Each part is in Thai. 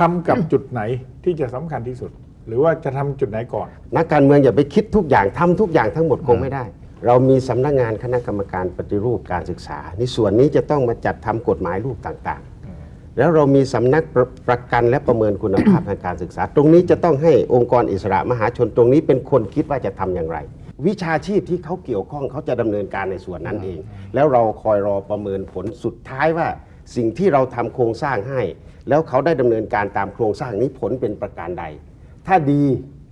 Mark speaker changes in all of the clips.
Speaker 1: ทำกับจุดไหนที่จะสำคัญที่สุด หรือว่าจะทำจุดไหนก่อน
Speaker 2: นักการเมืองอย่าไปคิดทุกอย่างทำทุกอย่างทั้งหมดคงไม่ได้ เรามีสำนักงานคณะกรรมการปฏิรูปการศึกษาในส่วนนี้จะต้องมาจัดทำกฎหมายรูปต่างๆ แล้วเรามีสำนักประประกันและประเมินคุณภาพ ทางการศึกษา ตรงนี้จะต้องให้องค์กรอิสระมหาชนตรงนี้เป็นคนคิดว่าจะทำอย่างไร วิชาชีพที่เขาเกี่ยวข้องเขาจะดำเนินการในส่วนนั้นเอง แล้วเราคอยรอประเมินผลสุดท้ายว่า สิ่งที่เราทำโครงสร้างให้ แล้วเขาได้ดำเนินการตามโครงสร้างนี้ผลเป็นประการใด ถ้าดี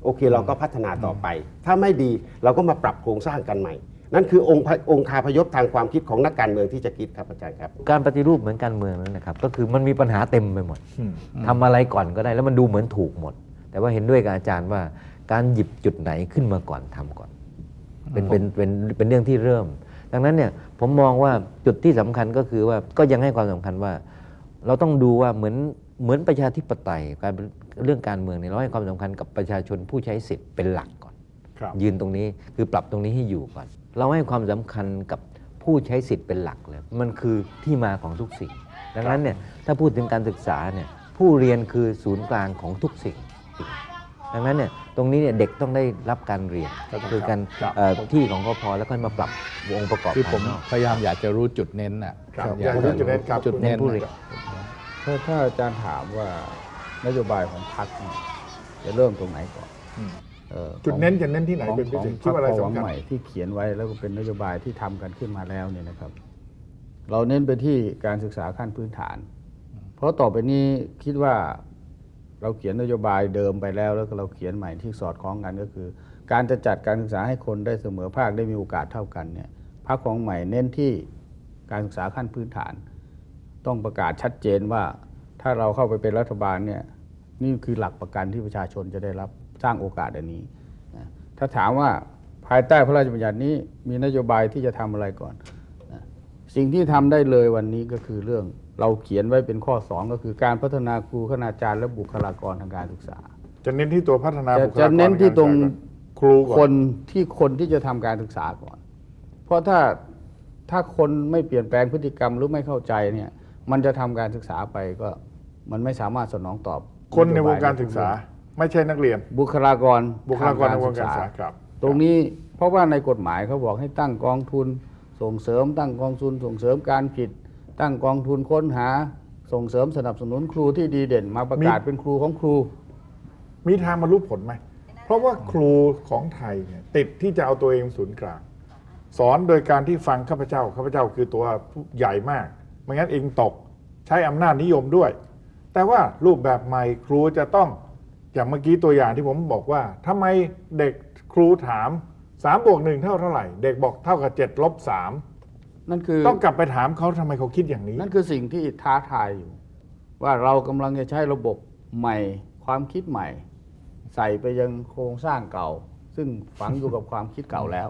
Speaker 2: โอเคเราก็พัฒนาต่อไป ถ้าไม่ดีเราก็มาปรับโครงสร้างกันใหม่ นั่นคือองค์พองค์คาพยพทางความคิดของนักการเมืองที่จะคิดครับอาจารย์ครับ
Speaker 3: การปฏิรูปเหมือนการเมืองนั่นนะครับ ก็คือมันมีปัญหาเต็มไปหมด
Speaker 1: อืม
Speaker 3: ทำอะไรก่อนก็ได้แล้วมันดูเหมือนถูกหมด แต่ว่าเห็นด้วยกับอาจารย์ว่าการหยิบจุดไหนขึ้นมาก่อนทำก่อน เป็นเป็นเป็นเป็นเรื่องที่เริ่ม ดังนั้นเนี่ยผมมองว่าจุดที่สำคัญก็คือว่าก็ยังให้ความสำคัญว่า เราต้องดูว่าเหมือนเหมือนประชาธิปไตยการเป็นเรื่องการเมืองเนี่ยเราให้ความสำคัญกับประชาชนผู้ใช้สิทธิ์เป็นหลักก่อน
Speaker 1: ครับ
Speaker 3: ยืนตรงนี้คือปรับตรงนี้ให้อยู่ก่อน เราให้ความสำคัญกับผู้ใช้สิทธิ์เป็นหลักเลยมันคือที่มาของทุกสิ่ง ดังนั้นเนี่ยถ้าพูดถึงการศึกษาเนี่ยผู้เรียนคือศูนย์กลางของทุกสิ่ง ดังนั้นเนี่ยตรงนี้เนี่ยเด็กต้องได้รับการเรียน
Speaker 1: ครับ
Speaker 3: คือการ
Speaker 1: ครับ
Speaker 3: เอ่อที่ของเขาพอแล้วก็มาปรับองค์ประกอบ
Speaker 4: คือผม
Speaker 3: ภายนอก
Speaker 4: พยายามอยากจะรู้จุดเน้นน่ะ
Speaker 1: ครับอยากรู้จุดเน้นครับ
Speaker 4: จุดเน้น
Speaker 3: เน้นผู้เรียน
Speaker 5: ถ้าถ้าอาจารย์ถามว่านโยบายของพรรคเนี่ยจะเริ่มตรงไหนก่อน
Speaker 1: อืม
Speaker 5: เอ่อ
Speaker 1: จุดเน้นจะเน้นที่ไหน
Speaker 5: ของ
Speaker 1: เป็นพิ
Speaker 5: ของ
Speaker 1: เศษ
Speaker 5: พ
Speaker 1: คิด
Speaker 5: รรค
Speaker 1: ว่าอะไร
Speaker 5: ความ
Speaker 1: สำคัญ
Speaker 5: ใหม่ที่เขียนไว้แล้วก็เป็นนโยบายที่ทำกันขึ้นมาแล้วเนี่ยนะครับ เราเน้นไปที่การศึกษาขั้นพื้นฐาน เพราะต่อไปนี้คิดว่า เราเขียนนโยบายเดิมไปแล้ว แล้วก็เราเขียนใหม่ที่สอดคล้องกันก็คือ การจะจัดการศึกษาให้คนได้เสมอภาคได้มีโอกาสเท่ากันเนี่ยพรรคของใหม่เน้นที่การศึกษาขั้นพื้นฐาน ต้องประกาศชัดเจนว่าถ้าเราเข้าไปเป็นรัฐบาลเนี่ยนี่คือหลักประกันที่ประชาชนจะได้รับสร้างโอกาสอันนี้ถ้าถามว่าภายใต้พระราชบัญญัตินี้มีนโยบายที่จะทำอะไรก่อน สิ่งที่ทำได้เลยวันนี้ก็คือเรื่องเราเขียนไว้เป็นข้อ 2 ก็คือการพัฒนาครูคณาจารย์และบุคลากรทางการศึกษา
Speaker 1: จะเน้นที่ตัวพัฒนา
Speaker 5: จะ
Speaker 1: บุคลากร
Speaker 5: จะเน้นที่ตรง
Speaker 1: ครูก่
Speaker 5: ค
Speaker 1: อน
Speaker 5: นที่คนที่จะทำการศึกษาก่อน เพราะถ้าถ้าคนไม่เปลี่ยนแปลงพฤติกรรมหรือไม่เข้าใจเนี่ยมันจะทำการศึกษาไปก็มันไม่สามารถสนองตอบ
Speaker 1: คนในวงการศึกษา ไม่ใช่นักเรียน
Speaker 5: บุคลากร
Speaker 1: บุคลากรใน
Speaker 5: ทง
Speaker 1: วงการศึกษาครับ
Speaker 5: ตรงนี้เพราะว่าในกฎหมายเขาบอกให้ตั้งกองทุน ส่งเสริมตั้งกองทุนส่งเสริมการผลิตตั้งกองทุนค้นหา ส่งเสริมสนับสนุนครูที่ดีเด่นมาประกาศ
Speaker 1: มี
Speaker 5: เป็นครูของครู
Speaker 1: มีทางบรรลุผลไหม เพราะว่าครูของไทยเนี่ยติดที่จะเอาตัวเองเป็นศูนย์กลาง สอนโดยการที่ฟังข้าพเจ้าข้าพเจ้าคือตัวผู้ใหญ่มากไม่งั้นเองตกใช้อำนาจนิยมด้วย แต่ว่ารูปแบบใหม่ครูจะต้องอย่างเมื่อกี้ตัวอย่างที่ผมบอกว่าทำไมเด็กครูถาม 3บวกหนึ่งเท่าเท่าไหร่ เด็กบอกเท่ากับ7ลบสาม
Speaker 5: นั่นคือ
Speaker 1: ต้องกลับไปถามเขาทำไมเขาคิดอย่างนี้
Speaker 5: นั่นคือสิ่งที่ท้าทายอยู่ ว่าเรากำลังจะใช้ระบบใหม่ ความคิดใหม่ ใส่ไปยังโครงสร้างเก่า ซึ่งฝังอยู่กับความคิดเก่าแล้ว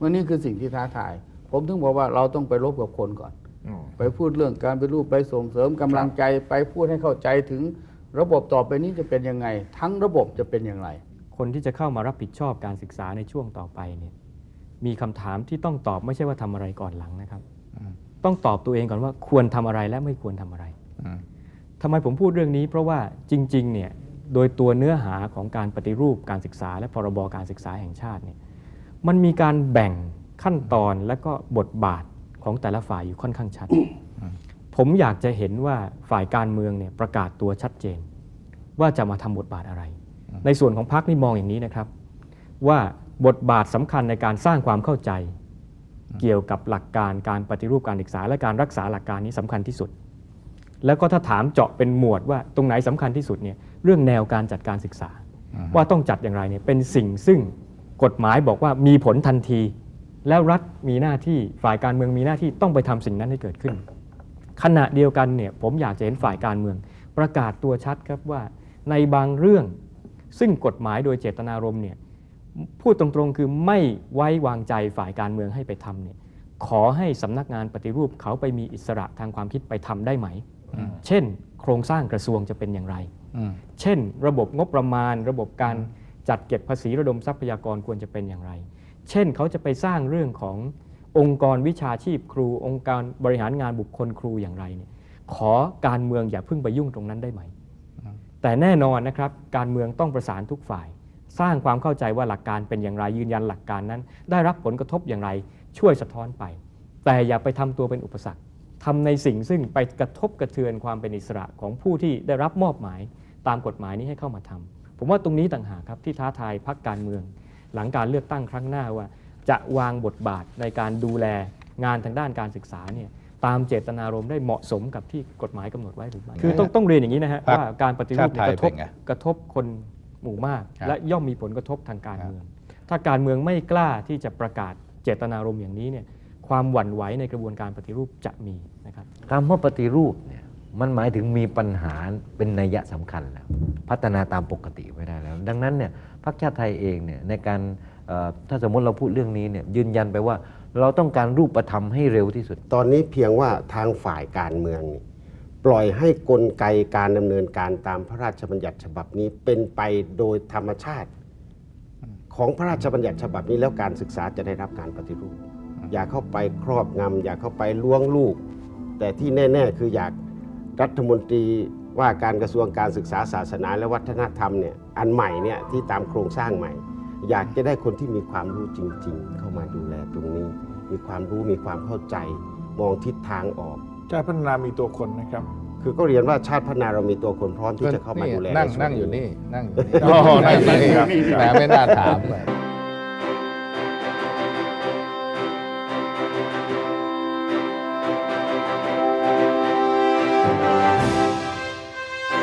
Speaker 5: วันนี้คือสิ่งที่ท้าทาย ผมถึงบอกว่าเราต้องไปรบกับคนก่อน
Speaker 1: อืม
Speaker 5: ไปพูดเรื่องการไปรูปไปส่งเสริมกำลังใจไปพูดให้เข้าใจถึงระบบต่อไปนี้จะเป็นยังไง ทั้งระบบจะเป็นอย่างไร
Speaker 6: คนที่จะเข้ามารับผิดชอบการศึกษาในช่วงต่อไปเนี่ยมีคำถามที่ต้องตอบไม่ใช่ว่าทำอะไรก่อนหลังนะครับต้องตอบตัวเองก่อนว่าควรทำอะไรและไม่ควรทำอะไร
Speaker 4: อืม
Speaker 6: ทำไมผมพูดเรื่องนี้ เพราะว่าจริงๆเนี่ยโดยตัวเนื้อหาของการปฏิรูปการศึกษา และพรบการศึกษาแห่งชาติเนี่ยมันมีการแบ่งขั้นตอนและก็บทบาทของแต่ละฝ่ายอยู่ค่อนข้างชัด ผมอยากจะเห็นว่าฝ่ายการเมืองเนี่ยประกาศตัวชัดเจน ว่าจะมาทำบทบาทอะไร ในส่วนของพรรคนี่มองอย่างนี้นะครับ ว่าบทบาทสำคัญในการสร้างความเข้าใจ เกี่ยวกับหลักการการปฏิรูปการศึกษา และการรักษาหลักการนี้สำคัญที่สุด แล้วก็ถ้าถามเจาะเป็นหมวดว่าตรงไหนสำคัญที่สุดเนี่ยเรื่องแนวการจัดการศึกษา ว่าต้องจัดอย่างไรเนี่ยเป็นสิ่งซึ่งกฎหมายบอกว่ามีผลทันที แล้วรัฐมีหน้าที่ฝ่ายการเมืองมีหน้าที่ต้องไปทำสิ่งนั้นให้เกิดขึ้น ขณะเดียวกันเนี่ยผมอยากจะเห็นฝ่ายการเมือง ประกาศตัวชัดครับว่าในบางเรื่อง ซึ่งกฎหมายโดยเจตนารมณ์เนี่ยพูดตรงๆคือไม่ไว้วางใจฝ่ายการเมืองให้ไปทำเนี่ยขอให้สำนักงานปฏิรูปเขาไปมีอิสระทางความคิดไปทำได้ไหม เช่น โครงสร้างกระทรวงจะเป็นอย่างไร
Speaker 4: อืม
Speaker 6: เช่น ระบบงบประมาณ ระบบการจัดเก็บภาษีระดมทรัพยากรควรจะเป็นอย่างไร เช่นเขาจะไปสร้างเรื่องขององค์กรวิชาชีพครู องค์การบริหารงานบุคคลครูอย่างไรเนี่ยขอการเมืองอย่าเพิ่งไปยุ่งตรงนั้นได้ไหม แต่แน่นอนนะครับการเมืองต้องประสานทุกฝ่าย สร้างความเข้าใจว่าหลักการเป็นอย่างไรยืนยันหลักการนั้น ได้รับผลกระทบอย่างไรช่วยสะท้อนไป แต่อย่าไปทำตัวเป็นอุปสรรคทำในสิ่งซึ่งไปกระทบกระเทือนความเป็นอิสระของผู้ที่ได้รับมอบหมาย ตามกฎหมายนี้ให้เข้ามาทำผมว่าตรงนี้ต่างหากครับที่ท้าทายพรรคการเมือง หลังการเลือกตั้งครั้งหน้าว่า จะวางบทบาทในการดูแลงานทางด้านการศึกษาเนี่ย ตามเจตนารมณ์ได้เหมาะสมกับที่กฎหมายกำหนดไว้หรือไม่คือต้องต้องเรียนอย่างนี้นะฮะ
Speaker 4: พรรค
Speaker 6: ว่าการปฏิรูปเนี่ย
Speaker 4: ชาติไทย
Speaker 6: กระทบ
Speaker 4: เป็นไง
Speaker 6: กระทบคนหมู่มาก
Speaker 4: ครับ
Speaker 6: และย่อมมีผลกระทบทางการเมือง ถ้าการเมืองไม่กล้าที่จะประกาศเจตนารมณ์อย่างนี้เนี่ยความหวั่นไหวในกระบวนการปฏิรูปจะมีนะครับ
Speaker 3: คำว่าปฏิรูปเนี่ยมันหมายถึงมีปัญหาเป็นนัยยะสำคัญแล้วพัฒนาตามปกติไม่ได้แล้ว ดังนั้นเนี่ยพรรคชาติไทยเองเนี่ยในการเอ่อถ้าสมมติเราพูดเรื่องนี้เนี่ยยืนยันไปว่า เราต้องการรูปธรรมให้เร็วที่สุด
Speaker 2: ตอนนี้เพียงว่าทางฝ่ายการเมืองปล่อยให้กลไกการดำเนินการตามพระราชบัญญัติฉบับนี้เป็นไปโดยธรรมชาติ ของพระราชบัญญัติฉบับนี้แล้วการศึกษาจะได้รับการปฏิรูป อย่าเข้าไปครอบงำอย่าเข้าไปล้วงลูก แต่ที่แน่ ๆ คืออยากรัฐมนตรีว่าการกระทรวงการศึกษาศาสนาและวัฒนธรรมเนี่ยอันใหม่เนี่ยที่ตามโครงสร้างใหม่ อยากจะได้คนที่มีความรู้จริง ๆ เข้ามาดูแลตรงนี้ มีความรู้มีความเข้าใจ มองทิศทางออก
Speaker 1: ชาติพัฒนามีตัวคนนะครับ
Speaker 2: คือก็เรียนว่าชาติพัฒนาเรามีตัวคนพร้อมที่จะเข้ามาดูแล
Speaker 4: นั่ง
Speaker 2: ใส่ว
Speaker 4: นั่งอยู่นี่นั่งอยู่นี่
Speaker 1: อ๋อนั่งอยู่นี่
Speaker 4: แหมไม่น่าถาม